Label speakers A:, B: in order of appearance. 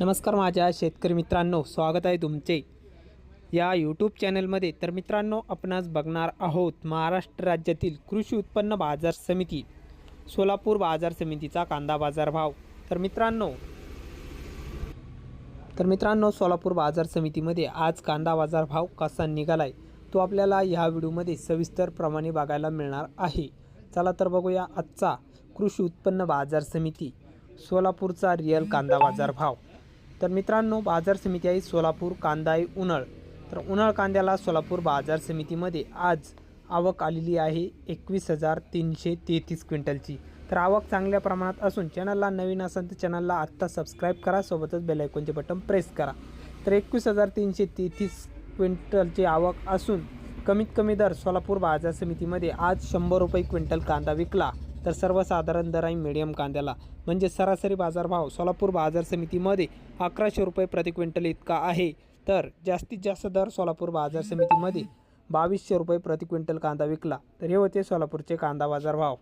A: नमस्कार माझ्या शेतकरी मित्रांनो स्वागत आहे तुमचे. या यूट्यूब चॅनलमध्ये तर मित्रांनो आपणास बघणार आहोत महाराष्ट्र राज्यातील कृषी उत्पन्न बाजार समिती सोलापूर बाजार समितीचा कांदा बाजार भाव तर मित्रांनो तर मित्रांनो सोलापूर बाजार समितीमध्ये आज कांदा बाजार भाव कसा निघाला आहे तो आपल्याला ह्या व्हिडिओमध्ये सविस्तरप्रमाणे बघायला मिळणार आहे. चला तर बघूया आजचा कृषी उत्पन्न बाजार समिती सोलापूरचा रिअल कांदा बाजार भाव तर मित्रांनो बाजार समिती आहे सोलापूर कांदा आहे उन्हाळ. तर उन्हाळ कांद्याला सोलापूर बाजार समितीमध्ये आज आवक आलेली आहे एकवीस हजार तीनशे तेहतीस क्विंटलची. तर आवक चांगल्या प्रमाणात असून चॅनलला नवीन असेल तर चॅनलला आत्ता सबस्क्राईब करा सोबतच बेल आयकॉनचे बटन प्रेस करा. तर एकवीस हजार तीनशे तेहतीस क्विंटलची आवक असून कमीत कमी दर सोलापूर बाजार समितीमध्ये आज शंभर रुपये क्विंटल कांदा विकला. तर सर्वसाधारण दर आहे मीडियम कांद्याला. म्हणजे सरासरी बाजारभाव सोलापूर बाजार समितीमध्ये अकराशे रुपये प्रति क्विंटल इतका आहे. तर जास्तीत जास्त दर सोलापूर बाजार समितीमध्ये बावीसशे रुपये प्रति क्विंटल कांदा विकला. तर हे होते सोलापूरचे कांदा बाजार भाव